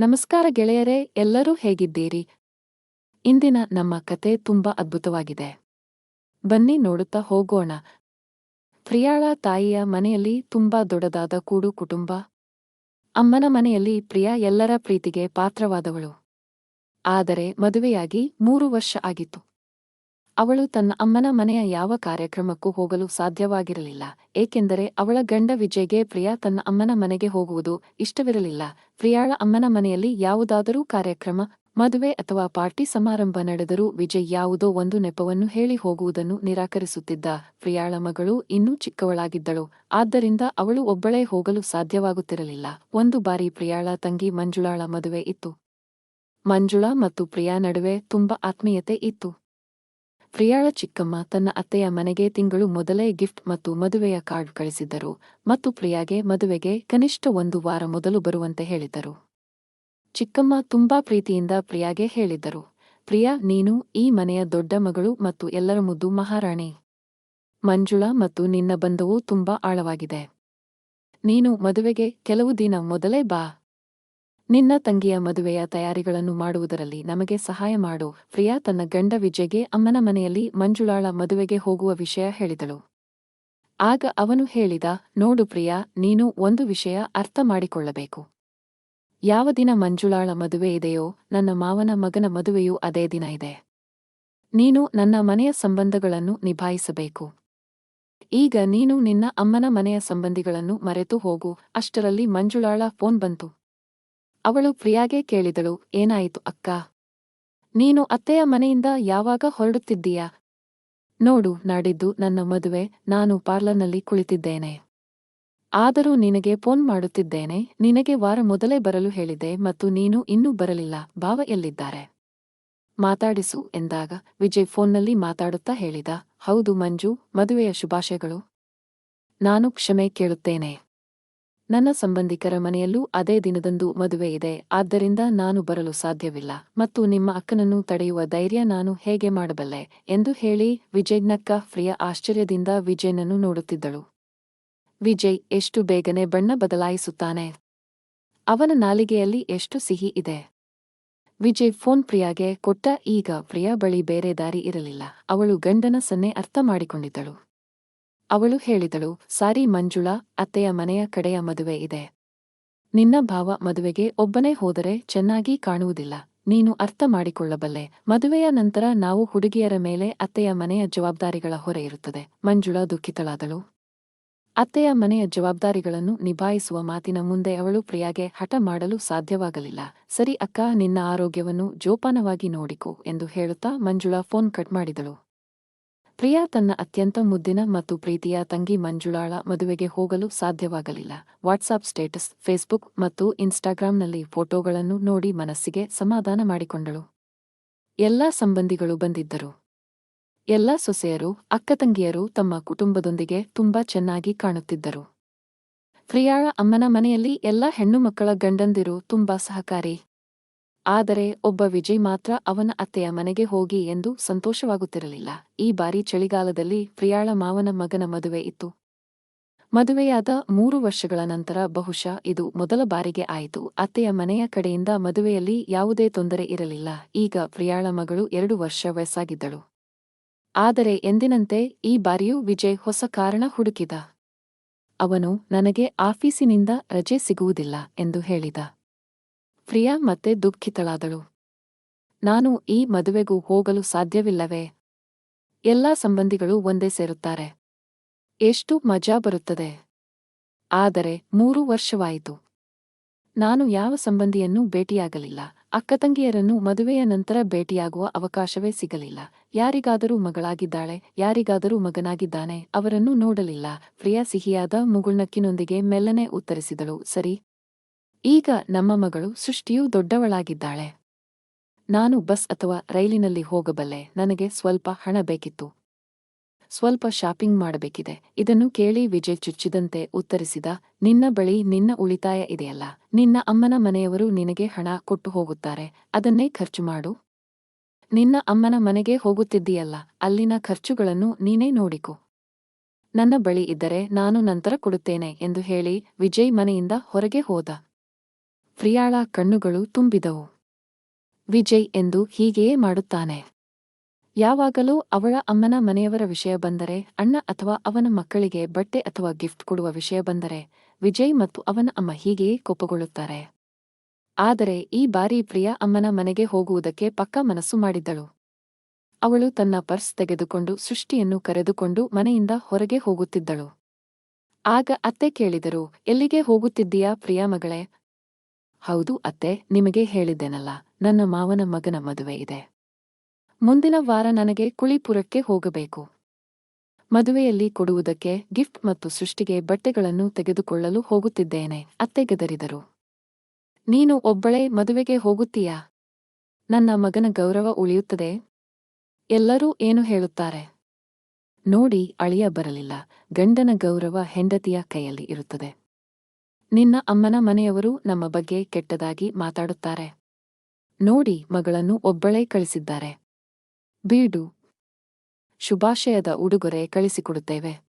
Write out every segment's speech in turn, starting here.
ನಮಸ್ಕಾರ ಗೆಳೆಯರೇ, ಎಲ್ಲರೂ ಹೇಗಿದ್ದೀರಿ? ಇಂದಿನ ನಮ್ಮ ಕತೆ ತುಂಬಾ ಅದ್ಭುತವಾಗಿದೆ. ಬನ್ನಿ ನೋಡುತ್ತಾ ಹೋಗೋಣ. ಪ್ರಿಯಾಳ ತಾಯಿಯ ಮನೆಯಲ್ಲಿ ತುಂಬಾ ದೊಡ್ಡದಾದ ಕೂಡು ಕುಟುಂಬ. ಅಮ್ಮನ ಮನೆಯಲ್ಲಿ ಪ್ರಿಯಾ ಎಲ್ಲರ ಪ್ರೀತಿಗೆ ಪಾತ್ರವಾದವಳು. ಆದರೆ ಮದುವೆಯಾಗಿ ಮೂರು ವರ್ಷ ಆಗಿತ್ತು. ಅವಳು ತನ್ನ ಅಮ್ಮನ ಮನೆಯ ಯಾವ ಕಾರ್ಯಕ್ರಮಕ್ಕೂ ಹೋಗಲು ಸಾಧ್ಯವಾಗಿರಲಿಲ್ಲ, ಏಕೆಂದರೆ ಅವಳ ಗಂಡ ವಿಜಯ್ಗೆ ಪ್ರಿಯಾ ತನ್ನ ಅಮ್ಮನ ಮನೆಗೆ ಹೋಗುವುದು ಇಷ್ಟವಿರಲಿಲ್ಲ. ಪ್ರಿಯಾಳ ಅಮ್ಮನ ಮನೆಯಲ್ಲಿ ಯಾವುದಾದರೂ ಕಾರ್ಯಕ್ರಮ, ಮದುವೆ ಅಥವಾ ಪಾರ್ಟಿ ಸಮಾರಂಭ ನಡೆದರೂ ವಿಜಯ್ ಯಾವುದೋ ಒಂದು ನೆಪವನ್ನು ಹೇಳಿ ಹೋಗುವುದನ್ನು ನಿರಾಕರಿಸುತ್ತಿದ್ದ ಪ್ರಿಯಾಳ ಮಗಳು ಇನ್ನೂ ಚಿಕ್ಕವಳಾಗಿದ್ದಳು, ಆದ್ದರಿಂದ ಅವಳು ಒಬ್ಬಳೇ ಹೋಗಲು ಸಾಧ್ಯವಾಗುತ್ತಿರಲಿಲ್ಲ. ಒಂದು ಬಾರಿ ಪ್ರಿಯಾಳ ತಂಗಿ ಮಂಜುಳಾಳ ಮದುವೆ ಇತ್ತು. ಮಂಜುಳಾ ಮತ್ತು ಪ್ರಿಯಾ ನಡುವೆ ತುಂಬಾ ಆತ್ಮೀಯತೆ ಇತ್ತು. ಪ್ರಿಯಾಳ ಚಿಕ್ಕಮ್ಮ ತನ್ನ ಅತ್ತೆಯ ಮನೆಗೆ ತಿಂಗಳು ಮೊದಲೇ ಗಿಫ್ಟ್ ಮತ್ತು ಮದುವೆಯ ಕಾರ್ಡ್ ಕಳಿಸಿದ್ದರು ಮತ್ತು ಪ್ರಿಯಾಗೆ ಮದುವೆಗೆ ಕನಿಷ್ಠ ಒಂದು ವಾರ ಮೊದಲು ಬರುವಂತೆ ಹೇಳಿದ್ದರು. ಚಿಕ್ಕಮ್ಮ ತುಂಬಾ ಪ್ರೀತಿಯಿಂದ ಪ್ರಿಯಾಗೆ ಹೇಳಿದ್ದರು, ಪ್ರಿಯಾ, ನೀನು ಈ ಮನೆಯ ದೊಡ್ಡ ಮಗಳು ಮತ್ತು ಎಲ್ಲರ ಮುದ್ದು ಮಹಾರಾಣಿ. ಮಂಜುಳಾ ಮತ್ತು ನಿನ್ನ ಬಂಧವು ತುಂಬಾ ಆಳವಾಗಿದೆ. ನೀನು ಮದುವೆಗೆ ಕೆಲವು ದಿನ ಮೊದಲೇ ಬಾ. ನಿನ್ನ ತಂಗಿಯ ಮದುವೆಯ ತಯಾರಿಗಳನ್ನು ಮಾಡುವುದರಲ್ಲಿ ನಮಗೆ ಸಹಾಯ ಮಾಡು. ಪ್ರಿಯಾ ತನ್ನ ಗಂಡ ವಿಜಯ್ಗೆ ಅಮ್ಮನ ಮನೆಯಲ್ಲಿ ಮಂಜುಳಾಳ ಮದುವೆಗೆ ಹೋಗುವ ವಿಷಯ ಹೇಳಿದಳು. ಆಗ ಅವನು ಹೇಳಿದ, ನೋಡು ಪ್ರಿಯಾ, ನೀನು ಒಂದು ವಿಷಯ ಅರ್ಥ ಮಾಡಿಕೊಳ್ಳಬೇಕು. ಯಾವ ದಿನ ಮಂಜುಳಾಳ ಮದುವೆ ಇದೆಯೋ, ನನ್ನ ಮಾವನ ಮಗನ ಮದುವೆಯೂ ಅದೇ ದಿನ ಇದೆ. ನೀನು ನನ್ನ ಮನೆಯ ಸಂಬಂಧಗಳನ್ನು ನಿಭಾಯಿಸಬೇಕು. ಈಗ ನೀನು ನಿನ್ನ ಅಮ್ಮನ ಮನೆಯ ಸಂಬಂಧಿಗಳನ್ನು ಮರೆತು ಹೋಗು. ಅಷ್ಟರಲ್ಲಿ ಮಂಜುಳಾಳ ಫೋನ್ ಬಂತು. ಅವಳು ಪ್ರಿಯಾಗೆ ಕೇಳಿದಳು, ಏನಾಯಿತು ಅಕ್ಕ? ನೀನು ಅತ್ತೆಯ ಮನೆಯಿಂದ ಯಾವಾಗ ಹೊರಡುತ್ತಿದ್ದೀಯಾ? ನೋಡು, ನಾಡಿದ್ದು ನನ್ನ ಮದುವೆ, ನಾನು ಪಾರ್ಲರ್ನಲ್ಲಿ ಕುಳಿತಿದ್ದೇನೆ. ಆದರೂ ನಿನಗೆ ಫೋನ್ ಮಾಡುತ್ತಿದ್ದೇನೆ, ನಿನಗೆ ವಾರ ಮೊದಲೇ ಬರಲು ಹೇಳಿದೆ ಮತ್ತು ನೀನು ಇನ್ನೂ ಬರಲಿಲ್ಲ, ಭಾವ ಎಲ್ಲಿದ್ದಾರೆ? ಮಾತಾಡಿಸು, ಎಂದಾಗ ವಿಜಯ್ ಫೋನ್ನಲ್ಲಿ ಮಾತಾಡುತ್ತಾ ಹೇಳಿದ, ಹೌದು ಮಂಜು, ಮದುವೆಯ ಶುಭಾಶಯಗಳು. ನಾನು ಕ್ಷಮೆ ಕೇಳುತ್ತೇನೆ. ನನ್ನ ಸಂಬಂಧಿಕರ ಮನೆಯಲ್ಲೂ ಅದೇ ದಿನದಂದು ಮದುವೆ ಇದೆ, ಆದ್ದರಿಂದ ನಾನು ಬರಲು ಸಾಧ್ಯವಿಲ್ಲ ಮತ್ತು ನಿಮ್ಮ ಅಕ್ಕನನ್ನು ತಡೆಯುವ ಧೈರ್ಯ ನಾನು ಹೇಗೆ ಮಾಡಬಲ್ಲೆ ಎಂದು ಹೇಳಿ ವಿಜಯ್ನಕ್ಕ ಪ್ರಿಯ ಆಶ್ಚರ್ಯದಿಂದ ವಿಜಯ್ನನ್ನು ನೋಡುತ್ತಿದ್ದಳು. ವಿಜಯ್ ಎಷ್ಟು ಬೇಗನೆ ಬಣ್ಣ ಬದಲಾಯಿಸುತ್ತಾನೆ? ಅವನ ನಾಲಿಗೆಯಲ್ಲಿ ಎಷ್ಟು ಸಿಹಿ ಇದೆ? ವಿಜಯ್ ಫೋನ್ ಪ್ರಿಯಾಗೆ ಕೊಟ್ಟ, ಈಗ ಪ್ರಿಯಾ ಬಳಿ ಬೇರೆ ದಾರಿ ಇರಲಿಲ್ಲ, ಅವಳು ಗಂಡನ ಸನ್ನೆ ಅರ್ಥ ಮಾಡಿಕೊಂಡಿದ್ದಳು. ಅವಳು ಹೇಳಿದಳು, ಸಾರಿ ಮಂಜುಳಾ, ಅತ್ತೆಯ ಮನೆಯ ಕಡೆಯ ಮದುವೆ ಇದೆ. ನಿನ್ನ ಭಾವ ಮದುವೆಗೆ ಒಬ್ಬನೇ ಹೋದರೆ ಚೆನ್ನಾಗಿ ಕಾಣುವುದಿಲ್ಲ. ನೀನು ಅರ್ಥ ಮಾಡಿಕೊಳ್ಳಬಲ್ಲೆ. ಮದುವೆಯ ನಂತರ ನಾವು ಹುಡುಗಿಯರ ಮೇಲೆ ಅತ್ತೆಯ ಮನೆಯ ಜವಾಬ್ದಾರಿಗಳ ಹೊರೆ ಇರುತ್ತದೆ. ಮಂಜುಳಾ ದುಃಖಿತಳಾದಳು. ಅತ್ತೆಯ ಮನೆಯ ಜವಾಬ್ದಾರಿಗಳನ್ನು ನಿಭಾಯಿಸುವ ಮಾತಿನ ಮುಂದೆ ಅವಳು ಪ್ರಿಯಾಗೆ ಹಠ ಮಾಡಲು ಸಾಧ್ಯವಾಗಲಿಲ್ಲ. ಸರಿ ಅಕ್ಕ, ನಿನ್ನ ಆರೋಗ್ಯವನ್ನು ಜೋಪಾನವಾಗಿ ನೋಡಿಕೊ ಎಂದು ಹೇಳುತ್ತಾ ಮಂಜುಳಾ ಫೋನ್ ಕಟ್ ಮಾಡಿದಳು. ಪ್ರಿಯಾ ತನ್ನ ಅತ್ಯಂತ ಮುದ್ದಿನ ಮತ್ತು ಪ್ರೀತಿಯ ತಂಗಿ ಮಂಜುಳಾಳ ಮದುವೆಗೆ ಹೋಗಲು ಸಾಧ್ಯವಾಗಲಿಲ್ಲ. ವಾಟ್ಸಾಪ್ ಸ್ಟೇಟಸ್, ಫೇಸ್ಬುಕ್ ಮತ್ತು ಇನ್ಸ್ಟಾಗ್ರಾಂನಲ್ಲಿ ಫೋಟೋಗಳನ್ನು ನೋಡಿ ಮನಸ್ಸಿಗೆ ಸಮಾಧಾನ ಮಾಡಿಕೊಂಡಳು. ಎಲ್ಲಾ ಸಂಬಂಧಿಗಳು ಬಂದಿದ್ದರು. ಎಲ್ಲಾ ಸೊಸೆಯರು ಅಕ್ಕತಂಗಿಯರು ತಮ್ಮ ಕುಟುಂಬದೊಂದಿಗೆ ತುಂಬಾ ಚೆನ್ನಾಗಿ ಕಾಣುತ್ತಿದ್ದರು. ಪ್ರಿಯಾಳ ಅಮ್ಮನ ಮನೆಯಲ್ಲಿ ಎಲ್ಲ ಹೆಣ್ಣುಮಕ್ಕಳ ಗಂಡಂದಿರು ತುಂಬಾ ಸಹಕಾರಿ. ಆದರೆ ಒಬ್ಬ ವಿಜಯ್ ಮಾತ್ರ ಅವನ ಅತ್ತೆಯ ಮನೆಗೆ ಹೋಗಿ ಎಂದು ಸಂತೋಷವಾಗುತ್ತಿರಲಿಲ್ಲ. ಈ ಬಾರಿ ಚಳಿಗಾಲದಲ್ಲಿ ಪ್ರಿಯಾಳ ಮಾವನ ಮಗನ ಮದುವೆ ಇತ್ತು. ಮದುವೆಯಾದ ಮೂರು ವರ್ಷಗಳ ನಂತರ ಬಹುಶಃ ಇದು ಮೊದಲ ಬಾರಿಗೆ ಆಯಿತು. ಅತ್ತೆಯ ಮನೆಯ ಕಡೆಯಿಂದ ಮದುವೆಯಲ್ಲಿ ಯಾವುದೇ ತೊಂದರೆ ಇರಲಿಲ್ಲ. ಈಗ ಪ್ರಿಯಾಳ ಮಗಳು ಎರಡು ವರ್ಷ ವಯಸ್ಸಾಗಿದ್ದಳು. ಆದರೆ ಎಂದಿನಂತೆ ಈ ಬಾರಿಯೂ ವಿಜಯ್ ಹೊಸ ಕಾರಣ ಹುಡುಕಿದ. ಅವನು ನನಗೆ ಆಫೀಸಿನಿಂದ ರಜೆ ಸಿಗುವುದಿಲ್ಲ ಎಂದು ಹೇಳಿದ. ಪ್ರಿಯಾ ಮತ್ತೆ ದುಃಖಿತಳಾದಳು. ನಾನು ಈ ಮದುವೆಗೂ ಹೋಗಲು ಸಾಧ್ಯವಿಲ್ಲವೇ? ಎಲ್ಲಾ ಸಂಬಂಧಿಗಳು ಒಂದೇ ಸೇರುತ್ತಾರೆ. ಎಷ್ಟು ಮಜಾ ಬರುತ್ತದೆ. ಆದರೆ ಮೂರು ವರ್ಷವಾಯಿತು. ನಾನು ಯಾವ ಸಂಬಂಧಿಯನ್ನೂ ಭೇಟಿಯಾಗಲಿಲ್ಲ. ಅಕ್ಕತಂಗಿಯರನ್ನು ಮದುವೆಯ ನಂತರ ಭೇಟಿಯಾಗುವ ಅವಕಾಶವೇ ಸಿಗಲಿಲ್ಲ. ಯಾರಿಗಾದರೂ ಮಗಳಾಗಿದ್ದಾಳೆ, ಯಾರಿಗಾದರೂ ಮಗನಾಗಿದ್ದಾನೆ ಅವರನ್ನು ನೋಡಲಿಲ್ಲ. ಪ್ರಿಯಾ ಸಿಹಿಯಾದ ಮುಗುಳ್ನಕ್ಕಿನೊಂದಿಗೆ ಮೆಲ್ಲನೆ ಉತ್ತರಿಸಿದಳು. ಸರಿ ಈಗ ನಮ್ಮ ಮಗಳು ಸೃಷ್ಟಿಯೂ ದೊಡ್ಡವಳಾಗಿದ್ದಾಳೆ. ನಾನು ಬಸ್ ಅಥವಾ ರೈಲಿನಲ್ಲಿ ಹೋಗಬಲ್ಲೆ ನನಗೆ ಸ್ವಲ್ಪ ಹಣ ಬೇಕಿತ್ತು. ಸ್ವಲ್ಪ ಶಾಪಿಂಗ್ ಮಾಡಬೇಕಿದೆ. ಇದನ್ನು ಕೇಳಿ ವಿಜಯ್ ಚುಚ್ಚಿದಂತೆ ಉತ್ತರಿಸಿದ, ನಿನ್ನ ಬಳಿ ನಿನ್ನ ಉಳಿತಾಯ ಇದೆಯಲ್ಲ, ನಿನ್ನ ಅಮ್ಮನ ಮನೆಯವರು ನಿನಗೆ ಹಣ ಕೊಟ್ಟು ಹೋಗುತ್ತಾರೆ, ಅದನ್ನೇ ಖರ್ಚು ಮಾಡು. ನಿನ್ನ ಅಮ್ಮನ ಮನೆಗೆ ಹೋಗುತ್ತಿದ್ದೀಯಲ್ಲ, ಅಲ್ಲಿನ ಖರ್ಚುಗಳನ್ನು ನೀನೇ ನೋಡಿಕೊ. ನನ್ನ ಬಳಿ ಇದ್ದರೆ ನಾನು ನಂತರ ಕೊಡುತ್ತೇನೆ ಎಂದು ಹೇಳಿ ವಿಜಯ್ ಮನೆಯಿಂದ ಹೊರಗೆ ಹೋದ. ಪ್ರಿಯಾಳ ಕಣ್ಣುಗಳು ತುಂಬಿದವು. ವಿಜಯ್ ಎಂದು ಹೀಗೆಯೇ ಮಾಡುತ್ತಾನೆ. ಯಾವಾಗಲೂ ಅವಳ ಅಮ್ಮನ ಮನೆಯವರ ವಿಷಯ ಬಂದರೆ, ಅಣ್ಣ ಅಥವಾ ಅವನ ಮಕ್ಕಳಿಗೆ ಬಟ್ಟೆ ಅಥವಾ ಗಿಫ್ಟ್ ಕೊಡುವ ವಿಷಯ ಬಂದರೆ, ವಿಜಯ್ ಮತ್ತು ಅವನ ಅಮ್ಮ ಹೀಗೆಯೇ ಕೋಪಗೊಳ್ಳುತ್ತಾರೆ. ಆದರೆ ಈ ಬಾರಿ ಪ್ರಿಯಾ ಅಮ್ಮನ ಮನೆಗೆ ಹೋಗುವುದಕ್ಕೆ ಪಕ್ಕ ಮನಸ್ಸು ಮಾಡಿದ್ದಳು. ಅವಳು ತನ್ನ ಪರ್ಸ್ ತೆಗೆದುಕೊಂಡು ಸೃಷ್ಟಿಯನ್ನು ಕರೆದುಕೊಂಡು ಮನೆಯಿಂದ ಹೊರಗೆ ಹೋಗುತ್ತಿದ್ದಳು. ಆಗ ಅತ್ತೆ ಕೇಳಿದರು, ಎಲ್ಲಿಗೆ ಹೋಗುತ್ತಿದ್ದೀಯಾ ಪ್ರಿಯಾ ಮಗಳೇ? ಹೌದು ಅತ್ತೆ, ನಿಮಗೆ ಹೇಳಿದ್ದೇನಲ್ಲ, ನನ್ನ ಮಾವನ ಮಗನ ಮದುವೆ ಇದೆ. ಮುಂದಿನ ವಾರ ನನಗೆ ಕುಳಿಪುರಕ್ಕೆ ಹೋಗಬೇಕು. ಮದುವೆಯಲ್ಲಿ ಕೊಡುವುದಕ್ಕೆ ಗಿಫ್ಟ್ ಮತ್ತು ಸೃಷ್ಟಿಗೆ ಬಟ್ಟೆಗಳನ್ನು ತೆಗೆದುಕೊಳ್ಳಲು ಹೋಗುತ್ತಿದ್ದೇನೆ, ಅತ್ತೆ ಗೆದರಿದರು. ನೀನು ಒಬ್ಬಳೇ ಮದುವೆಗೆ ಹೋಗುತ್ತೀಯಾ? ನನ್ನ ಮಗನ ಗೌರವ ಉಳಿಯುತ್ತದೆ? ಎಲ್ಲರೂ ಏನು ಹೇಳುತ್ತಾರೆ? ನೋಡಿ, ಅಳಿಯ ಬರಲಿಲ್ಲ. ಗಂಡನ ಗೌರವ ಹೆಂಡತಿಯ ಕೈಯಲ್ಲಿ ಇರುತ್ತದೆ. ನಿನ್ನ ಅಮ್ಮನ ಮನೆಯವರು ನಮ್ಮ ಬಗ್ಗೆ ಕೆಟ್ಟದಾಗಿ ಮಾತಾಡುತ್ತಾರೆ. ನೋಡಿ, ಮಗಳನ್ನು ಒಬ್ಬಳೇ ಕಳಿಸಿದ್ದಾರೆ. ಬೀಡು, ಶುಭಾಶಯದ ಉಡುಗೊರೆ ಕಳಿಸಿಕೊಡುತ್ತೇವೆ.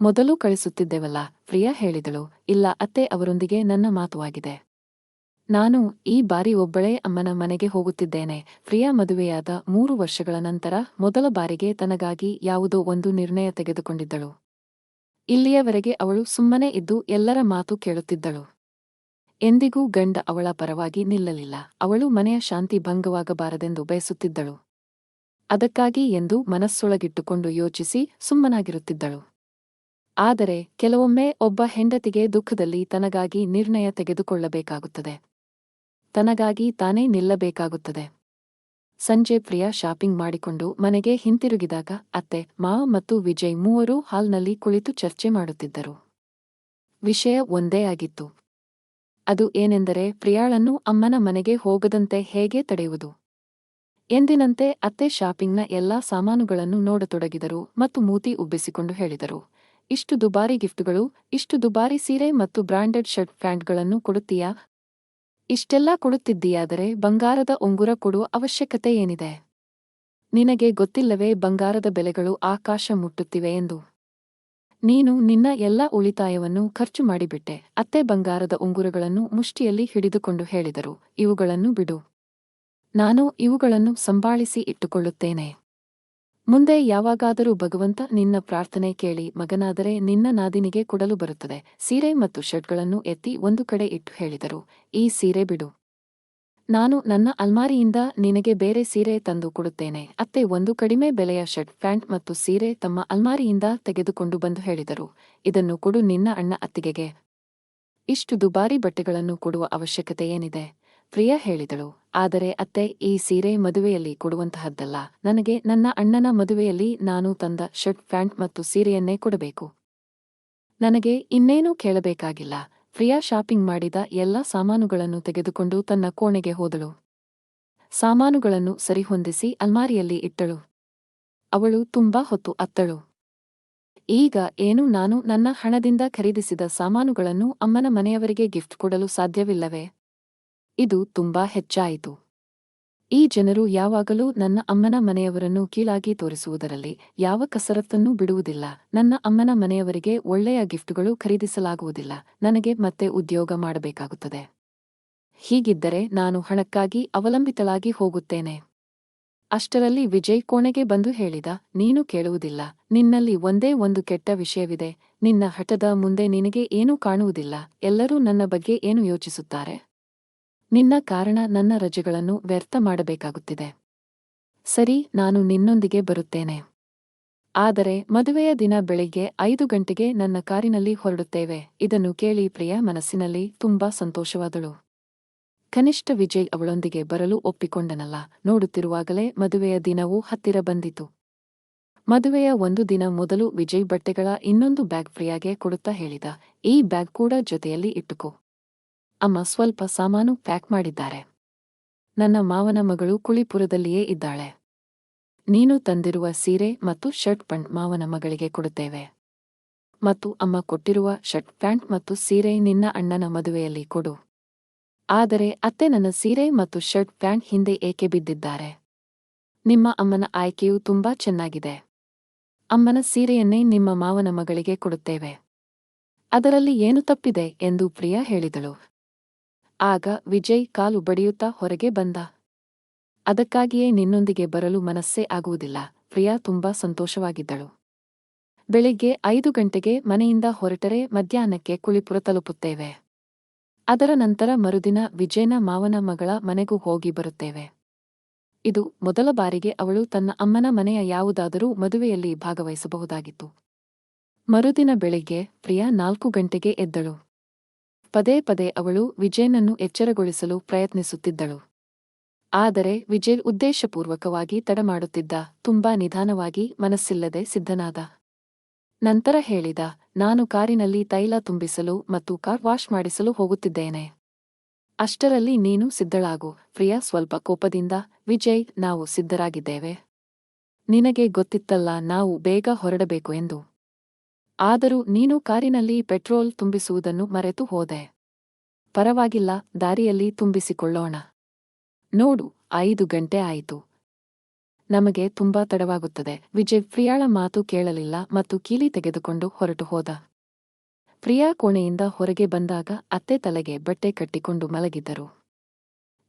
ಮೊದಲು ಕಳಿಸುತ್ತಿದ್ದೆವಲ್ಲ, ಪ್ರಿಯಾ ಹೇಳಿದಳು, ಇಲ್ಲ, ಅತ್ತೆ ಅವರೊಂದಿಗೆ ನನ್ನ ಮಾತುವಾಗಿದೆ ನಾನು ಈ ಬಾರಿ ಒಬ್ಬಳೇ ಅಮ್ಮನ ಮನೆಗೆ ಹೋಗುತ್ತಿದ್ದೇನೆ. ಪ್ರಿಯಾ ಮದುವೆಯಾದ ಮೂರು ವರ್ಷಗಳ ನಂತರ ಮೊದಲ ಬಾರಿಗೆ ತನಗಾಗಿ ಯಾವುದೋ ಒಂದು ನಿರ್ಣಯ ತೆಗೆದುಕೊಂಡಿದ್ದಳು. ಇಲ್ಲಿಯವರೆಗೆ ಅವಳು ಸುಮ್ಮನೆ ಇದ್ದು ಎಲ್ಲರ ಮಾತು ಕೇಳುತ್ತಿದ್ದಳು. ಎಂದಿಗೂ ಗಂಡ ಅವಳ ಪರವಾಗಿ ನಿಲ್ಲಲಿಲ್ಲ. ಅವಳು ಮನೆಯ ಶಾಂತಿ ಭಂಗವಾಗಬಾರದೆಂದು ಬಯಸುತ್ತಿದ್ದಳು. ಅದಕ್ಕಾಗಿ ಎಂದು ಮನಸ್ಸೊಳಗಿಟ್ಟುಕೊಂಡು ಯೋಚಿಸಿ ಸುಮ್ಮನಾಗಿರುತ್ತಿದ್ದಳು. ಆದರೆ ಕೆಲವೊಮ್ಮೆ ಒಬ್ಬ ಹೆಂಡತಿಗೆ ದುಃಖದಲ್ಲಿ ತನಗಾಗಿ ನಿರ್ಣಯ ತೆಗೆದುಕೊಳ್ಳಬೇಕಾಗುತ್ತದೆ. ತನಗಾಗಿ ತಾನೇ ನಿಲ್ಲಬೇಕಾಗುತ್ತದೆ. ಸಂಜೆ ಪ್ರಿಯಾ ಶಾಪಿಂಗ್ ಮಾಡಿಕೊಂಡು ಮನೆಗೆ ಹಿಂತಿರುಗಿದಾಗ ಅತ್ತೆ ಮಾವ ಮತ್ತು ವಿಜಯ್ ಮೂವರೂ ಹಾಲ್ನಲ್ಲಿ ಕುಳಿತು ಚರ್ಚೆ ಮಾಡುತ್ತಿದ್ದರು. ವಿಷಯ ಒಂದೇ ಆಗಿತ್ತು. ಅದು ಏನೆಂದರೆ ಪ್ರಿಯಾಳನ್ನು ಅಮ್ಮನ ಮನೆಗೆ ಹೋಗದಂತೆ ಹೇಗೆ ತಡೆಯುವುದು? ಎಂದಿನಂತೆ ಅತ್ತೆ ಶಾಪಿಂಗ್ನ ಎಲ್ಲಾ ಸಾಮಾನುಗಳನ್ನು ನೋಡತೊಡಗಿದರು ಮತ್ತು ಮೂತಿ ಉಬ್ಬಿಸಿಕೊಂಡು ಹೇಳಿದರು. ಇಷ್ಟು ದುಬಾರಿ ಗಿಫ್ಟ್ಗಳು, ಇಷ್ಟು ದುಬಾರಿ ಸೀರೆ ಮತ್ತು ಬ್ರಾಂಡೆಡ್ ಶರ್ಟ್ ಪ್ಯಾಂಟ್ಗಳನ್ನು ಕೊಡುತ್ತೀಯಾ? ಇಷ್ಟೆಲ್ಲ ಕೊಡುತ್ತಿದ್ದೀಯಾದರೆ ಬಂಗಾರದ ಉಂಗುರ ಕೊಡುವ ಅವಶ್ಯಕತೆ ಏನಿದೆ? ನಿನಗೆ ಗೊತ್ತಿಲ್ಲವೇ ಬಂಗಾರದ ಬೆಲೆಗಳು ಆಕಾಶ ಮುಟ್ಟುತ್ತಿವೆ ಎಂದು. ನೀನು ನಿನ್ನ ಎಲ್ಲ ಉಳಿತಾಯವನ್ನು ಖರ್ಚು ಮಾಡಿಬಿಟ್ಟೆ. ಅತ್ತೆ ಬಂಗಾರದ ಉಂಗುರಗಳನ್ನು ಮುಷ್ಟಿಯಲ್ಲಿ ಹಿಡಿದುಕೊಂಡು ಹೇಳಿದರು, ಇವುಗಳನ್ನು ಬಿಡು. ನಾನು ಇವುಗಳನ್ನು ಸಂಭಾಳಿಸಿ ಇಟ್ಟುಕೊಳ್ಳುತ್ತೇನೆ. ಮುಂದೆ ಯಾವಾಗಾದರೂ ಭಗವಂತ ನಿನ್ನ ಪ್ರಾರ್ಥನೆ ಕೇಳಿ, ಮಗನಾದರೆ ನಿನ್ನ ನಾದಿನಿಗೆ ಕೊಡಲು ಬರುತ್ತದೆ. ಸೀರೆ ಮತ್ತು ಶರ್ಟ್ಗಳನ್ನು ಎತ್ತಿ ಒಂದು ಕಡೆ ಇಟ್ಟು ಹೇಳಿದರು. ಈ ಸೀರೆ ಬಿಡು. ನಾನು ನನ್ನ ಅಲ್ಮಾರಿಯಿಂದ ನಿನಗೆ ಬೇರೆ ಸೀರೆ ತಂದು ಕೊಡುತ್ತೇನೆ. ಅತ್ತೆ ಒಂದು ಕಡಿಮೆ ಬೆಲೆಯ ಶರ್ಟ್, ಪ್ಯಾಂಟ್ ಮತ್ತು ಸೀರೆ ತಮ್ಮ ಅಲ್ಮಾರಿಯಿಂದ ತೆಗೆದುಕೊಂಡು ಬಂದು ಹೇಳಿದರು. ಇದನ್ನು ಕೊಡು ನಿನ್ನ ಅಣ್ಣ ಅತ್ತಿಗೆಗೆ. ಇಷ್ಟು ದುಬಾರಿ ಬಟ್ಟೆಗಳನ್ನು ಕೊಡುವ ಅವಶ್ಯಕತೆ ಏನಿದೆ? ಪ್ರಿಯಾ ಹೇಳಿದಳು, ಆದರೆ ಅತ್ತೆ ಈ ಸೀರೆ ಮದುವೆಯಲ್ಲಿ ಕೊಡುವಂತಹದ್ದಲ್ಲ. ನನಗೆ ನನ್ನ ಅಣ್ಣನ ಮದುವೆಯಲ್ಲಿ ನಾನು ತಂದ ಶರ್ಟ್, ಪ್ಯಾಂಟ್ ಮತ್ತು ಸೀರೆಯನ್ನೇ ಕೊಡಬೇಕು. ನನಗೆ ಇನ್ನೇನೂ ಕೇಳಬೇಕಾಗಿಲ್ಲ. ಪ್ರಿಯಾ ಶಾಪಿಂಗ್ ಮಾಡಿದ ಎಲ್ಲ ಸಾಮಾನುಗಳನ್ನು ತೆಗೆದುಕೊಂಡು ತನ್ನ ಕೋಣೆಗೆ ಹೋದಳು. ಸಾಮಾನುಗಳನ್ನು ಸರಿಹೊಂದಿಸಿ ಅಲ್ಮಾರಿಯಲ್ಲಿ ಇಟ್ಟಳು. ಅವಳು ತುಂಬಾ ಹೊತ್ತು ಅತ್ತಳು. ಈಗ ಏನು ನಾನು ನನ್ನ ಹಣದಿಂದ ಖರೀದಿಸಿದ ಸಾಮಾನುಗಳನ್ನು ಅಮ್ಮನ ಮನೆಯವರಿಗೆ ಗಿಫ್ಟ್ ಕೊಡಲು ಸಾಧ್ಯವಿಲ್ಲವೇ? ಇದು ತುಂಬಾ ಹೆಚ್ಚಾಯಿತು. ಈ ಜನರು ಯಾವಾಗಲೂ ನನ್ನ ಅಮ್ಮನ ಮನೆಯವರನ್ನು ಕೀಳಾಗಿ ತೋರಿಸುವುದರಲ್ಲಿ ಯಾವ ಕಸರತ್ತನ್ನೂ ಬಿಡುವುದಿಲ್ಲ. ನನ್ನ ಅಮ್ಮನ ಮನೆಯವರಿಗೆ ಒಳ್ಳೆಯ ಗಿಫ್ಟ್ಗಳು ಖರೀದಿಸಲಾಗುವುದಿಲ್ಲ. ನನಗೆ ಮತ್ತೆ ಉದ್ಯೋಗ ಮಾಡಬೇಕಾಗುತ್ತದೆ. ಹೀಗಿದ್ದರೆ ನಾನು ಹಣಕ್ಕಾಗಿ ಅವಲಂಬಿತಳಾಗಿ ಹೋಗುತ್ತೇನೆ. ಅಷ್ಟರಲ್ಲಿ ವಿಜಯ್ ಕೋಣೆಗೆ ಬಂದು ಹೇಳಿದ, ನೀನು ಕೇಳುವುದಿಲ್ಲ. ನಿನ್ನಲ್ಲಿ ಒಂದೇ ಒಂದು ಕೆಟ್ಟ ವಿಷಯವಿದೆ. ನಿನ್ನ ಹಠದ ಮುಂದೆ ನಿನಗೆ ಏನೂ ಕಾಣುವುದಿಲ್ಲ. ಎಲ್ಲರೂ ನನ್ನ ಬಗ್ಗೆ ಏನು ಯೋಚಿಸುತ್ತಾರೆ? ನಿನ್ನ ಕಾರಣ ನನ್ನ ರಜೆಗಳನ್ನು ವ್ಯರ್ಥ ಮಾಡಬೇಕಾಗುತ್ತಿದೆ. ಸರಿ, ನಾನು ನಿನ್ನೊಂದಿಗೆ ಬರುತ್ತೇನೆ. ಆದರೆ, ಮದುವೆಯ ದಿನ ಬೆಳಿಗ್ಗೆ ಐದು ಗಂಟೆಗೆ ನನ್ನ ಕಾರಿನಲ್ಲಿ ಹೊರಡುತ್ತೇವೆ. ಇದನ್ನು ಕೇಳಿ ಪ್ರಿಯ ಮನಸ್ಸಿನಲ್ಲಿ ತುಂಬಾ ಸಂತೋಷವಾದಳು. ಕನಿಷ್ಠ ವಿಜಯ್ ಅವಳೊಂದಿಗೆ ಬರಲು ಒಪ್ಪಿಕೊಂಡನಲ್ಲ. ನೋಡುತ್ತಿರುವಾಗಲೇ ಮದುವೆಯ ದಿನವೂ ಹತ್ತಿರ ಬಂದಿತು. ಮದುವೆಯ ಒಂದು ದಿನ ಮೊದಲು ವಿಜಯ್ ಬಟ್ಟೆಗಳ ಇನ್ನೊಂದು ಬ್ಯಾಗ್ ಪ್ರಿಯಾಗೆ ಕೊಡುತ್ತಾ ಹೇಳಿದ. ಈ ಬ್ಯಾಗ್ ಕೂಡ ಜೊತೆಯಲ್ಲಿ ಇಟ್ಟುಕೋ. ಅಮ್ಮ ಸ್ವಲ್ಪ ಸಾಮಾನು ಪ್ಯಾಕ್ ಮಾಡಿದ್ದಾರೆ. ನನ್ನ ಮಾವನ ಮಗಳು ಕುಳಿಪುರದಲ್ಲಿಯೇ ಇದ್ದಾಳೆ. ನೀನು ತಂದಿರುವ ಸೀರೆ ಮತ್ತು ಶರ್ಟ್ ಪ್ಯಾಂಟ್ ಮಾವನ ಮಗಳಿಗೆ ಕೊಡುತ್ತೇವೆ. ಮತ್ತು ಅಮ್ಮ ಕೊಟ್ಟಿರುವ ಶರ್ಟ್ ಪ್ಯಾಂಟ್ ಮತ್ತು ಸೀರೆ ನಿನ್ನ ಅಣ್ಣನ ಮದುವೆಯಲ್ಲಿ ಕೊಡು. ಆದರೆ ಅತ್ತೆ ನನ್ನ ಸೀರೆ ಮತ್ತು ಶರ್ಟ್ ಪ್ಯಾಂಟ್ ಹಿಂದೆ ಏಕೆ ಬಿದ್ದಿದ್ದಾರೆ? ನಿಮ್ಮ ಅಮ್ಮನ ಆಯ್ಕೆಯು ತುಂಬಾ ಚೆನ್ನಾಗಿದೆ. ಅಮ್ಮನ ಸೀರೆಯನ್ನೇ ನಿಮ್ಮ ಮಾವನ ಮಗಳಿಗೆ ಕೊಡುತ್ತೇವೆ. ಅದರಲ್ಲಿ ಏನು ತಪ್ಪಿದೆ ಎಂದು ಪ್ರಿಯಾ ಹೇಳಿದಳು. ಆಗ ವಿಜಯ್ ಕಾಲು ಬಡಿಯುತ್ತಾ ಹೊರಗೆ ಬಂದ. ಅದಕ್ಕಾಗಿಯೇ ನಿನ್ನೊಂದಿಗೆ ಬರಲು ಮನಸ್ಸೇ ಆಗುವುದಿಲ್ಲ. ಪ್ರಿಯಾ ತುಂಬಾ ಸಂತೋಷವಾಗಿದ್ದಳು. ಬೆಳಿಗ್ಗೆ ಐದು ಗಂಟೆಗೆ ಮನೆಯಿಂದ ಹೊರಟರೆ ಮಧ್ಯಾಹ್ನಕ್ಕೆ ಕುಳಿಪುರ ತಲುಪುತ್ತೇವೆ. ಅದರ ನಂತರ ಮರುದಿನ ವಿಜಯನ ಮಾವನ ಮಗಳ ಮನೆಗೂ ಹೋಗಿ ಬರುತ್ತೇವೆ. ಇದು ಮೊದಲ ಬಾರಿಗೆ ಅವಳು ತನ್ನ ಅಮ್ಮನ ಮನೆಯ ಯಾವುದಾದರೂ ಮದುವೆಯಲ್ಲಿ ಭಾಗವಹಿಸಬಹುದಾಗಿತ್ತು. ಮರುದಿನ ಬೆಳಿಗ್ಗೆ ಪ್ರಿಯಾ ನಾಲ್ಕು ಗಂಟೆಗೆ ಎದ್ದಳು. ಪದೇ ಪದೇ ಅವಳು ವಿಜಯನನ್ನು ಎಚ್ಚರಗೊಳಿಸಲು ಪ್ರಯತ್ನಿಸುತ್ತಿದ್ದಳು. ಆದರೆ ವಿಜಯ್ ಉದ್ದೇಶಪೂರ್ವಕವಾಗಿ ತಡಮಾಡುತ್ತಿದ್ದ ತುಂಬಾ ನಿಧಾನವಾಗಿ ಮನಸ್ಸಿಲ್ಲದೆ ಸಿದ್ಧನಾದ. ನಂತರ ಹೇಳಿದ, ನಾನು ಕಾರಿನಲ್ಲಿ ತೈಲ ತುಂಬಿಸಲು ಮತ್ತು ಕಾರ್ ವಾಶ್ ಮಾಡಿಸಲು ಹೋಗುತ್ತಿದ್ದೇನೆ. ಅಷ್ಟರಲ್ಲಿ ನೀನು ಸಿದ್ಧಳಾಗು, ಪ್ರಿಯಾ ಸ್ವಲ್ಪ ಕೋಪದಿಂದ, ವಿಜಯ್, ನಾವು ಸಿದ್ಧರಾಗಿದ್ದೇವೆ. ನಿನಗೆ ಗೊತ್ತಿತ್ತಲ್ಲ, ನಾವು ಬೇಗ ಹೊರಡಬೇಕು ಎಂದು. ಆದರೂ ನೀನು ಕಾರಿನಲ್ಲಿ ಪೆಟ್ರೋಲ್ ತುಂಬಿಸುವುದನ್ನು ಮರೆತು ಹೋದೆ. ಪರವಾಗಿಲ್ಲ, ದಾರಿಯಲ್ಲಿ ತುಂಬಿಸಿಕೊಳ್ಳೋಣ. ನೋಡು, ಐದು ಗಂಟೆ ಆಯಿತು. ನಮಗೆ ತುಂಬಾ ತಡವಾಗುತ್ತದೆ. ವಿಜಯ್ ಪ್ರಿಯಾಳ ಮಾತು ಕೇಳಲಿಲ್ಲ ಮತ್ತು ಕೀಲಿ ತೆಗೆದುಕೊಂಡು ಹೊರಟು ಹೋದ. ಪ್ರಿಯಾ ಕೋಣೆಯಿಂದ ಹೊರಗೆ ಬಂದಾಗ ಅತ್ತೆ ತಲೆಗೆ ಬಟ್ಟೆ ಕಟ್ಟಿಕೊಂಡು ಮಲಗಿದ್ದರು.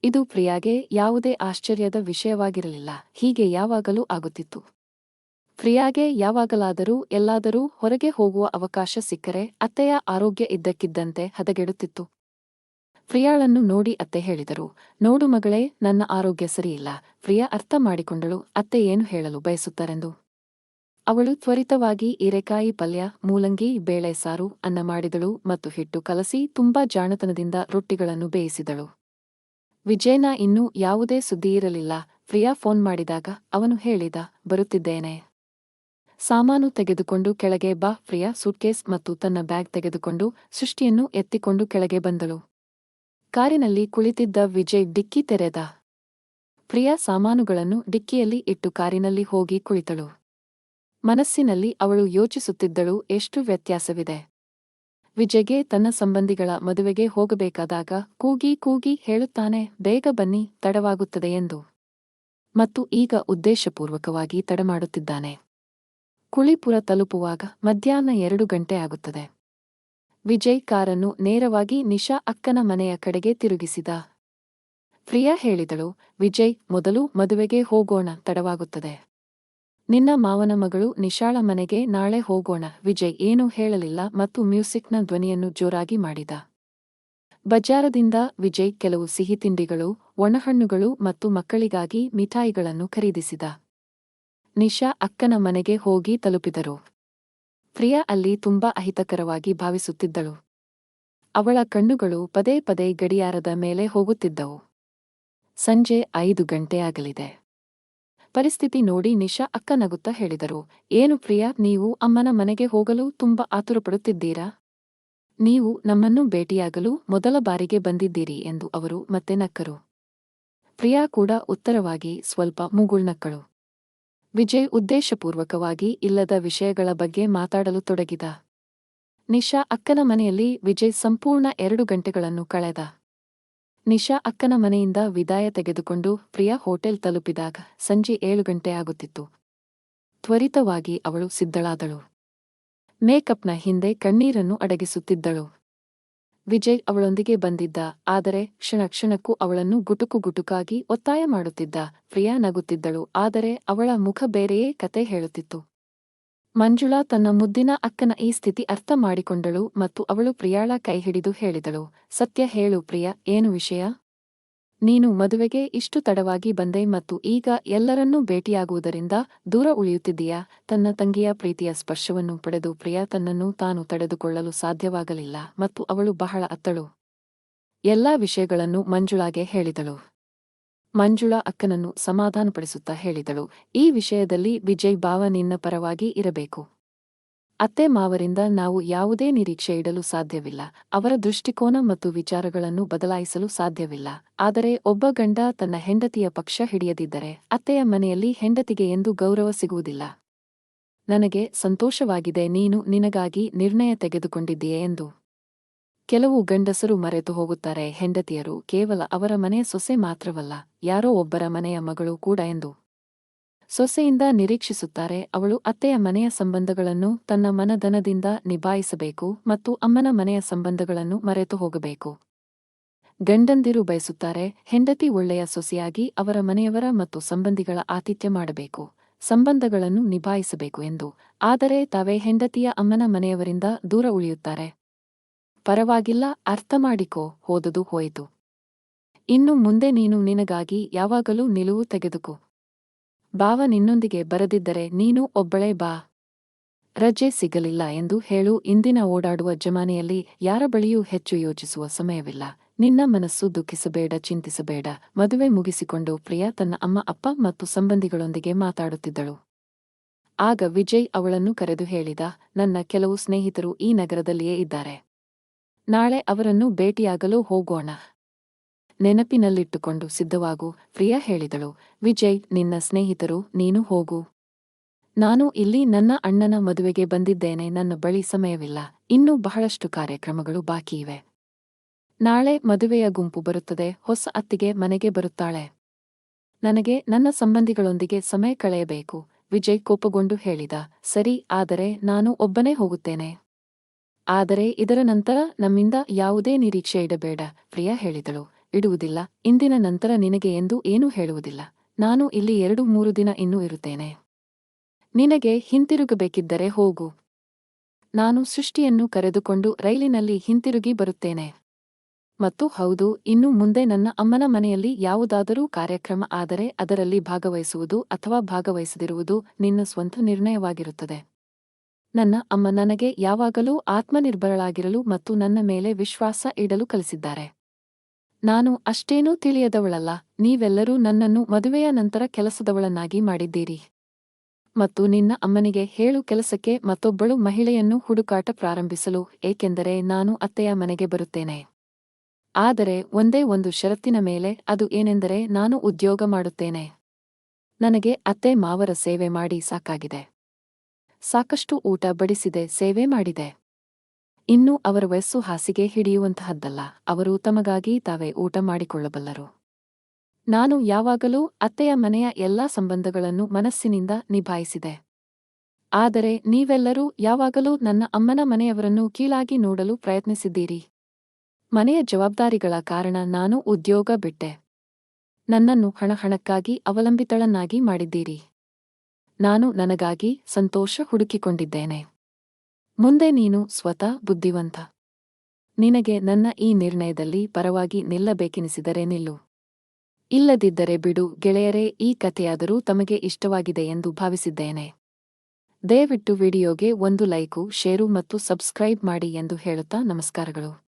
ಇದು ಪ್ರಿಯಾಗೆ ಯಾವುದೇ ಆಶ್ಚರ್ಯದ ವಿಷಯವಾಗಿರಲಿಲ್ಲ, ಹೀಗೆ ಯಾವಾಗಲೂ ಆಗುತ್ತಿತ್ತು. ಪ್ರಿಯಾಗೆ ಯಾವಾಗಲಾದರೂ ಎಲ್ಲಾದರೂ ಹೊರಗೆ ಹೋಗುವ ಅವಕಾಶ ಸಿಕ್ಕರೆ ಅತ್ತೆಯ ಆರೋಗ್ಯ ಇದ್ದಕ್ಕಿದ್ದಂತೆ ಹದಗೆಡುತ್ತಿತ್ತು. ಪ್ರಿಯಾಳನ್ನು ನೋಡಿ ಅತ್ತೆ ಹೇಳಿದರು, ನೋಡು ಮಗಳೇ, ನನ್ನ ಆರೋಗ್ಯ ಸರಿಯಿಲ್ಲ. ಪ್ರಿಯಾ ಅರ್ಥ ಮಾಡಿಕೊಂಡಳು, ಅತ್ತೆ ಏನು ಹೇಳಲು ಬಯಸುತ್ತಾರೆಂದು. ಅವಳು ತ್ವರಿತವಾಗಿ ಹೀರೆಕಾಯಿ ಪಲ್ಯ, ಮೂಲಂಗಿ, ಬೇಳೆ ಸಾರು ಅನ್ನ ಮಾಡಿದಳು ಮತ್ತು ಹಿಟ್ಟು ಕಲಸಿ ತುಂಬಾ ಜಾಣತನದಿಂದ ರೊಟ್ಟಿಗಳನ್ನು ಬೇಯಿಸಿದಳು. ವಿಜಯನ ಇನ್ನೂ ಯಾವುದೇ ಸುದ್ದಿಯಿರಲಿಲ್ಲ ಪ್ರಿಯಾ ಫೋನ್ ಮಾಡಿದಾಗ ಅವನು ಹೇಳಿದ, ಬರುತ್ತಿದ್ದೇನೆ. ಸಾಮಾನು ತೆಗೆದುಕೊಂಡು ಕೆಳಗೆ ಬಾ, ಪ್ರಿಯಾ. ಸೂಟ್ಕೇಸ್ ಮತ್ತು ತನ್ನ ಬ್ಯಾಗ್ ತೆಗೆದುಕೊಂಡು ಸೃಷ್ಟಿಯನ್ನು ಎತ್ತಿಕೊಂಡು ಕೆಳಗೆ ಬಂದಳು. ಕಾರಿನಲ್ಲಿ ಕುಳಿತಿದ್ದ ವಿಜಯ್ ಡಿಕ್ಕಿ ತೆರೆದ. ಪ್ರಿಯಾ ಸಾಮಾನುಗಳನ್ನು ಡಿಕ್ಕಿಯಲ್ಲಿ ಇಟ್ಟು ಕಾರಿನಲ್ಲಿ ಹೋಗಿ ಕುಳಿತಳು. ಮನಸ್ಸಿನಲ್ಲಿ ಅವಳು ಯೋಚಿಸುತ್ತಿದ್ದಳು, ಎಷ್ಟು ವ್ಯತ್ಯಾಸವಿದೆ. ವಿಜಯ್ಗೆ ತನ್ನ ಸಂಬಂಧಿಗಳ ಮದುವೆಗೆ ಹೋಗಬೇಕಾದಾಗ ಕೂಗಿ ಕೂಗಿ ಹೇಳುತ್ತಾನೆ, ಬೇಗ ಬನ್ನಿ, ತಡವಾಗುತ್ತದೆ ಎಂದು. ಮತ್ತು ಈಗ ಉದ್ದೇಶಪೂರ್ವಕವಾಗಿ ತಡಮಾಡುತ್ತಿದ್ದಾನೆ. ಕುಳಿಪುರ ತಲುಪುವಾಗ ಮಧ್ಯಾಹ್ನ ಎರಡು ಗಂಟೆ ಆಗುತ್ತದೆ. ವಿಜಯ್ ಕಾರನ್ನು ನೇರವಾಗಿ ನಿಶಾ ಅಕ್ಕನ ಮನೆಯ ಕಡೆಗೆ ತಿರುಗಿಸಿದ. ಪ್ರಿಯಾ ಹೇಳಿದಳು, ವಿಜಯ್, ಮೊದಲು ಮದುವೆಗೆ ಹೋಗೋಣ, ತಡವಾಗುತ್ತದೆ. ನಿನ್ನ ಮಾವನ ಮಗಳು ನಿಶಾಳ ಮನೆಗೆ ನಾಳೆ ಹೋಗೋಣ. ವಿಜಯ್ ಏನೂ ಹೇಳಲಿಲ್ಲ ಮತ್ತು ಮ್ಯೂಸಿಕ್ನ ಧ್ವನಿಯನ್ನು ಜೋರಾಗಿ ಮಾಡಿದ. ಬಜಾರದಿಂದ ವಿಜಯ್ ಕೆಲವು ಸಿಹಿತಿಂಡಿಗಳು, ಒಣಹಣ್ಣುಗಳು ಮತ್ತು ಮಕ್ಕಳಿಗಾಗಿ ಮಿಠಾಯಿಗಳನ್ನು ಖರೀದಿಸಿದ. ನಿಶಾ ಅಕ್ಕನ ಮನೆಗೆ ಹೋಗಿ ತಲುಪಿದರು. ಪ್ರಿಯಾ ಅಲ್ಲಿ ತುಂಬಾ ಅಹಿತಕರವಾಗಿ ಭಾವಿಸುತ್ತಿದ್ದಳು. ಅವಳ ಕಣ್ಣುಗಳು ಪದೇ ಪದೇ ಗಡಿಯಾರದ ಮೇಲೆ ಹೋಗುತ್ತಿದ್ದವು. ಸಂಜೆ ಐದು ಗಂಟೆಯಾಗಲಿದೆ ಪರಿಸ್ಥಿತಿ ನೋಡಿ ನಿಶಾ ಅಕ್ಕ ನಗುತ್ತಾ ಹೇಳಿದರು, ಏನು ಪ್ರಿಯಾ, ನೀವು ಅಮ್ಮನ ಮನೆಗೆ ಹೋಗಲು ತುಂಬಾ ಆತುರಪಡುತ್ತಿದ್ದೀರಾ? ನೀವು ನಮ್ಮನ್ನು ಭೇಟಿಯಾಗಲು ಮೊದಲ ಬಾರಿಗೆ ಬಂದಿದ್ದೀರಿ ಎಂದು ಅವರು ಮತ್ತೆ ನಕ್ಕರು. ಪ್ರಿಯಾ ಕೂಡ ಉತ್ತರವಾಗಿ ಸ್ವಲ್ಪ ಮುಗುಳ್ನಕ್ಕಳು. ವಿಜಯ್ ಉದ್ದೇಶಪೂರ್ವಕವಾಗಿ ಇಲ್ಲದ ವಿಷಯಗಳ ಬಗ್ಗೆ ಮಾತಾಡಲು ತೊಡಗಿದ. ನಿಶಾ ಅಕ್ಕನ ಮನೆಯಲ್ಲಿ ವಿಜಯ್ ಸಂಪೂರ್ಣ ಎರಡು ಗಂಟೆಗಳನ್ನು ಕಳೆದ. ನಿಶಾ ಅಕ್ಕನ ಮನೆಯಿಂದ ವಿದಾಯ ತೆಗೆದುಕೊಂಡು ಪ್ರಿಯಾ ಹೋಟೆಲ್ ತಲುಪಿದಾಗ ಸಂಜೆ ಏಳು ಗಂಟೆ ಆಗುತ್ತಿತ್ತು. ತ್ವರಿತವಾಗಿ ಅವಳು ಸಿದ್ಧಳಾದಳು. ಮೇಕಪ್ನ ಹಿಂದೆ ಕಣ್ಣೀರನ್ನು ಅಡಗಿಸುತ್ತಿದ್ದಳು. ವಿಜಯ್ ಅವಳೊಂದಿಗೆ ಬಂದಿದ್ದ, ಆದರೆ ಕ್ಷಣ ಕ್ಷಣಕ್ಕೂ ಅವಳನ್ನು ಗುಟುಕು ಗುಟುಕಾಗಿ ಒತ್ತಾಯ ಮಾಡುತ್ತಿದ್ದ. ಪ್ರಿಯಾ ನಗುತ್ತಿದ್ದಳು, ಆದರೆ ಅವಳ ಮುಖ ಬೇರೆಯೇ ಕತೆ ಹೇಳುತ್ತಿತ್ತು. ಮಂಜುಳಾ ತನ್ನ ಮುದ್ದಿನ ಅಕ್ಕನ ಈ ಸ್ಥಿತಿ ಅರ್ಥ ಮಾಡಿಕೊಂಡಳು ಮತ್ತು ಅವಳು ಪ್ರಿಯಾಳ ಕೈಹಿಡಿದು ಹೇಳಿದಳು. ಸತ್ಯ ಹೇಳು ಪ್ರಿಯಾ, ಏನು ವಿಷಯ? ನೀನು ಮದುವೆಗೆ ಇಷ್ಟು ತಡವಾಗಿ ಬಂದೆ ಮತ್ತು ಈಗ ಎಲ್ಲರನ್ನೂ ಭೇಟಿಯಾಗುವುದರಿಂದ ದೂರ ಉಳಿಯುತ್ತಿದ್ದೀಯಾ? ತನ್ನ ತಂಗಿಯ ಪ್ರೀತಿಯ ಸ್ಪರ್ಶವನ್ನು ಪಡೆದು ಪ್ರಿಯಾ ತನ್ನನ್ನು ತಾನು ತಡೆದುಕೊಳ್ಳಲು ಸಾಧ್ಯವಾಗಲಿಲ್ಲ ಮತ್ತು ಅವಳು ಬಹಳ ಅತ್ತಳು. ಎಲ್ಲಾ ವಿಷಯಗಳನ್ನು ಮಂಜುಳಾಗೆ ಹೇಳಿದಳು. ಮಂಜುಳಾ ಅಕ್ಕನನ್ನು ಸಮಾಧಾನಪಡಿಸುತ್ತಾ ಹೇಳಿದಳು. ಈ ವಿಷಯದಲ್ಲಿ ವಿಜಯ್ ಭಾವ ನಿನ್ನ ಪರವಾಗಿ ಇರಬೇಕು. ಅತ್ತೆ ಮಾವರಿಂದ ನಾವು ಯಾವುದೇ ನಿರೀಕ್ಷೆ ಇಡಲು ಸಾಧ್ಯವಿಲ್ಲ. ಅವರ ದೃಷ್ಟಿಕೋನ ಮತ್ತು ವಿಚಾರಗಳನ್ನು ಬದಲಾಯಿಸಲು ಸಾಧ್ಯವಿಲ್ಲ. ಆದರೆ ಒಬ್ಬ ಗಂಡ ತನ್ನ ಹೆಂಡತಿಯ ಪಕ್ಷ ಹಿಡಿಯದಿದ್ದರೆ ಅತ್ತೆಯ ಮನೆಯಲ್ಲಿ ಹೆಂಡತಿಗೆ ಎಂದು ಗೌರವ ಸಿಗುವುದಿಲ್ಲ. ನನಗೆ ಸಂತೋಷವಾಗಿದೆ, ನೀನು ನಿನಗಾಗಿ ನಿರ್ಣಯ ತೆಗೆದುಕೊಂಡಿದ್ದೀಯೆ ಎಂದು. ಕೆಲವು ಗಂಡಸರು ಮರೆತು ಹೋಗುತ್ತಾರೆ, ಹೆಂಡತಿಯರು ಕೇವಲ ಅವರ ಮನೆಯ ಸೊಸೆ ಮಾತ್ರವಲ್ಲ, ಯಾರೋ ಒಬ್ಬರ ಮನೆಯ ಮಗಳು ಕೂಡ ಎಂದು. ಸೊಸೆಯಿಂದ ನಿರೀಕ್ಷಿಸುತ್ತಾರೆ, ಅವಳು ಅತ್ತೆಯ ಮನೆಯ ಸಂಬಂಧಗಳನ್ನು ತನ್ನ ಮನದನದಿಂದ ನಿಭಾಯಿಸಬೇಕು ಮತ್ತು ಅಮ್ಮನ ಮನೆಯ ಸಂಬಂಧಗಳನ್ನು ಮರೆತು ಹೋಗಬೇಕು. ಗಂಡಂದಿರು ಬಯಸುತ್ತಾರೆ, ಹೆಂಡತಿ ಒಳ್ಳೆಯ ಸೊಸೆಯಾಗಿ ಅವರ ಮನೆಯವರ ಮತ್ತು ಸಂಬಂಧಿಗಳ ಆತಿಥ್ಯ ಮಾಡಬೇಕು, ಸಂಬಂಧಗಳನ್ನು ನಿಭಾಯಿಸಬೇಕು ಎಂದು, ಆದರೆ ತಾವೇ ಹೆಂಡತಿಯ ಅಮ್ಮನ ಮನೆಯವರಿಂದ ದೂರ ಉಳಿಯುತ್ತಾರೆ. ಪರವಾಗಿಲ್ಲ, ಅರ್ಥ ಮಾಡಿಕೋ, ಹೋದುದು ಹೋಯಿತು. ಇನ್ನು ಮುಂದೆ ನೀನು ನಿನಗಾಗಿ ಯಾವಾಗಲೂ ನಿಲುವು ತೆಗೆದುಕೋ. ಬಾವ ನಿನ್ನೊಂದಿಗೆ ಬರದಿದ್ದರೆ ನೀನು ಒಬ್ಬಳೇ ಬಾ. ರಜೆ ಸಿಗಲಿಲ್ಲ ಎಂದು ಹೇಳು, ಇಂದಿನ ಓಡಾಡುವ ಜಮಾನೆಯಲ್ಲಿ ಯಾರ ಬಳಿಯೂ ಹೆಚ್ಚು ಯೋಚಿಸುವ ಸಮಯವಿಲ್ಲ. ನಿನ್ನ ಮನಸ್ಸು ದುಃಖಿಸಬೇಡ, ಚಿಂತಿಸಬೇಡ. ಮದುವೆ ಮುಗಿಸಿಕೊಂಡು ಪ್ರಿಯಾ ತನ್ನ ಅಮ್ಮ, ಅಪ್ಪ ಮತ್ತು ಸಂಬಂಧಿಗಳೊಂದಿಗೆ ಮಾತಾಡುತ್ತಿದ್ದಳು. ಆಗ ವಿಜಯ್ ಅವಳನ್ನು ಕರೆದು ಹೇಳಿದ, ನನ್ನ ಕೆಲವು ಸ್ನೇಹಿತರು ಈ ನಗರದಲ್ಲಿಯೇ ಇದ್ದಾರೆ. ನಾಳೆ ಅವರನ್ನು ಭೇಟಿಯಾಗಲು ಹೋಗೋಣ. ನೆನಪಿನಲ್ಲಿಟ್ಟುಕೊಂಡು ಸಿದ್ಧವಾಗು, ಪ್ರಿಯಾ ಹೇಳಿದಳು. ವಿಜಯ್, ನಿನ್ನ ಸ್ನೇಹಿತರು, ನೀನು ಹೋಗು. ನಾನು ಇಲ್ಲಿ ನನ್ನ ಅಣ್ಣನ ಮದುವೆಗೆ ಬಂದಿದ್ದೇನೆ, ನನ್ನ ಬಳಿ ಸಮಯವಿಲ್ಲ. ಇನ್ನೂ ಬಹಳಷ್ಟು ಕಾರ್ಯಕ್ರಮಗಳು ಬಾಕಿಯಿವೆ ನಾಳೆ ಮದುವೆಯ ಗುಂಪು ಬರುತ್ತದೆ, ಹೊಸ ಅತ್ತಿಗೆ ಮನೆಗೆ ಬರುತ್ತಾಳೆ. ನನಗೆ ನನ್ನ ಸಂಬಂಧಿಗಳೊಂದಿಗೆ ಸಮಯ ಕಳೆಯಬೇಕು, ವಿಜಯ್ ಕೋಪಗೊಂಡು ಹೇಳಿದ. ಸರಿ, ಆದರೆ ನಾನು ಒಬ್ಬನೇ ಹೋಗುತ್ತೇನೆ. ಆದರೆ ಇದರ ನಂತರ ನಮ್ಮಿಂದ ಯಾವುದೇ ನಿರೀಕ್ಷೆ ಇಡಬೇಡ, ಪ್ರಿಯಾ ಹೇಳಿದಳು. ಇಡುವುದಿಲ್ಲ. ಇಂದಿನ ನಂತರ ನಿನಗೆ ಎಂದು ಏನೂ ಹೇಳುವುದಿಲ್ಲ. ನಾನು ಇಲ್ಲಿ ಎರಡು ಮೂರು ದಿನ ಇನ್ನೂ ಇರುತ್ತೇನೆ. ನಿನಗೆ ಹಿಂತಿರುಗಬೇಕಿದ್ದರೆ ಹೋಗು. ನಾನು ಸೃಷ್ಟಿಯನ್ನು ಕರೆದುಕೊಂಡು ರೈಲಿನಲ್ಲಿ ಹಿಂತಿರುಗಿ ಬರುತ್ತೇನೆ. ಮತ್ತು ಹೌದು, ಇನ್ನು ಮುಂದೆ ನನ್ನ ಅಮ್ಮನ ಮನೆಯಲ್ಲಿ ಯಾವುದಾದರೂ ಕಾರ್ಯಕ್ರಮ ಆದರೆ ಅದರಲ್ಲಿ ಭಾಗವಹಿಸುವುದು ಅಥವಾ ಭಾಗವಹಿಸದಿರುವುದು ನಿನ್ನ ಸ್ವಂತ ನಿರ್ಣಯವಾಗಿರುತ್ತದೆ. ನನ್ನ ಅಮ್ಮ ನನಗೆ ಯಾವಾಗಲೂ ಆತ್ಮನಿರ್ಭರಳಾಗಿರಲು ಮತ್ತು ನನ್ನ ಮೇಲೆ ವಿಶ್ವಾಸ ಇಡಲು ಕಲಿಸಿದ್ದಾರೆ. ನಾನು ಅಷ್ಟೇನೂ ತಿಳಿಯದವಳಲ್ಲ, ನೀವೆಲ್ಲರೂ ನನ್ನನ್ನು ಮದುವೆಯ ನಂತರ ಕೆಲಸದವಳನ್ನಾಗಿ ಮಾಡಿದ್ದೀರಿ. ಮತ್ತು ನಿನ್ನ ಅಮ್ಮನಿಗೆ ಹೇಳು ಕೆಲಸಕ್ಕೆ ಮತ್ತೊಬ್ಬಳು ಮಹಿಳೆಯನ್ನು ಹುಡುಕಾಟ ಪ್ರಾರಂಭಿಸಲು, ಏಕೆಂದರೆ ನಾನು ಅತ್ತೆಯ ಮನೆಗೆ ಬರುತ್ತೇನೆ. ಆದರೆ ಒಂದೇ ಒಂದು ಷರತ್ತಿನ ಮೇಲೆ, ಅದು ಏನೆಂದರೆ ನಾನು ಉದ್ಯೋಗ ಮಾಡುತ್ತೇನೆ. ನನಗೆ ಅತ್ತೆ ಮಾವರ ಸೇವೆ ಮಾಡಿ ಸಾಕಾಗಿದೆ. ಸಾಕಷ್ಟು ಊಟ ಬಡಿಸಿದೆ, ಸೇವೆ ಮಾಡಿದೆ. ಇನ್ನು ಅವರ ವಯಸ್ಸು ಹಾಸಿಗೆ ಹಿಡಿಯುವಂತಹದ್ದಲ್ಲ, ಅವರು ತಮಗಾಗಿ ತಾವೇ ಊಟ ಮಾಡಿಕೊಳ್ಳಬಲ್ಲರು. ನಾನು ಯಾವಾಗಲೂ ಅತ್ತೆಯ ಮನೆಯ ಎಲ್ಲಾ ಸಂಬಂಧಗಳನ್ನು ಮನಸ್ಸಿನಿಂದ ನಿಭಾಯಿಸಿದೆ. ಆದರೆ ನೀವೆಲ್ಲರೂ ಯಾವಾಗಲೂ ನನ್ನ ಅಮ್ಮನ ಮನೆಯವರನ್ನು ಕೀಳಾಗಿ ನೋಡಲು ಪ್ರಯತ್ನಿಸಿದ್ದೀರಿ. ಮನೆಯ ಜವಾಬ್ದಾರಿಗಳ ಕಾರಣ ನಾನು ಉದ್ಯೋಗ ಬಿಟ್ಟೆ. ನನ್ನನ್ನು ಹಣಹಣಕ್ಕಾಗಿ ಅವಲಂಬಿತಳನ್ನಾಗಿ ಮಾಡಿದ್ದೀರಿ. ನಾನು ನನಗಾಗಿ ಸಂತೋಷ ಹುಡುಕಿಕೊಂಡಿದ್ದೇನೆ. ಮುಂದೆ ನೀನು ಸ್ವತಃ ಬುದ್ಧಿವಂತ. ನಿನಗೆ ನನ್ನ ಈ ನಿರ್ಣಯದಲ್ಲಿ ಪರವಾಗಿ ನಿಲ್ಲಬೇಕೆನಿಸಿದರೆ ನಿಲ್ಲು. ಇಲ್ಲದಿದ್ದರೆ ಬಿಡು, ಗೆಳೆಯರೇ, ಈ ಕಥೆಯಾದರೂ ತಮಗೆ ಇಷ್ಟವಾಗಿದೆ ಎಂದು ಭಾವಿಸಿದ್ದೇನೆ. ದಯವಿಟ್ಟು ವಿಡಿಯೋಗೆ ಒಂದು ಲೈಕು, ಶೇರು ಮತ್ತು ಸಬ್ಸ್ಕ್ರೈಬ್ ಮಾಡಿ ಎಂದು ಹೇಳುತ್ತಾ ನಮಸ್ಕಾರಗಳು.